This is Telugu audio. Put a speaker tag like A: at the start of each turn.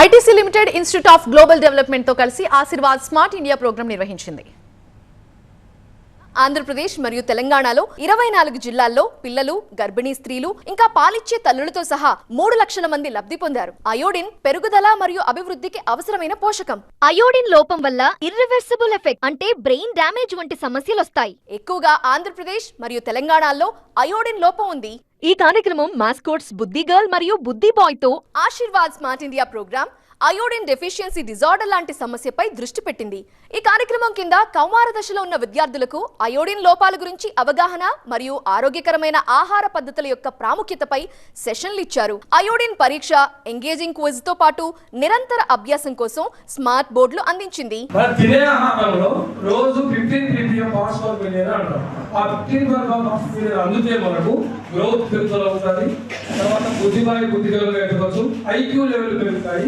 A: ITC limited institute of global డెవలప్మెంట్తో కలిసి ఆశీర్వాద్ స్మార్ట్ ఇండియా ప్రోగ్రాం నిర్వహించింది. ఆంధ్రప్రదేశ్ మరియు తెలంగాణలో ఇరవై నాలుగు జిల్లాల్లో పిల్లలు గర్భిణీ స్త్రీలు ఇంకా పాలిచ్చే తల్లులతో సహా మూడు లక్షల మంది లబ్ధి పొందారు. అయోడిన్ పెరుగుదల మరియు అభివృద్ధికి అవసరమైన పోషకం.
B: అయోడిన్ లోపం వల్ల ఇర్రివర్సిబుల్ ఎఫెక్ట్ అంటే బ్రెయిన్ డ్యామేజ్ వంటి సమస్యలు వస్తాయి
A: ఎక్కువగా ఆంధ్రప్రదేశ్ మరియు తెలంగాణలో అయోడిన్ లోపం ఉంది.
C: ఈ కార్యక్రమం మాస్కోట్స్ బుద్ధి గర్ల్ మరియు బుద్ధి బాయ్తో
A: Aashirvaad smart India programme iodine deficiency disorder లాంటి సమస్యపై దృష్టి పెట్టింది. ఈ కార్యక్రమం కింద కౌమార దశలో ఉన్న విద్యార్థులకు అయోడిన్ లోపాల గురించి అవగాహన మరియు ఆరోగ్యకరమైన ఆహార పద్ధతుల యొక్క ప్రాముఖ్యతపై సెషన్లు ఇచ్చారు. అయోడిన్ పరీక్ష ఎంగేజింగ్ క్విజ్తో పాటు నిరంతర అభ్యాసం కోసం స్మార్ట్ బోర్డులు అందించింది.
D: ఫాస్ఫోర్ అంటాం. ఆ ఫిఫ్టీన్ ఫాస్ఫోర్ మిలియన్ అందుతే మనకు గ్రోత్ పెరుగుదల అవుతుంది తర్వాత బుద్ధిమాయి బుద్ధిగలంగా ఎదగవచ్చు ఐక్యూ లెవెల్ పెరుగుతాయి.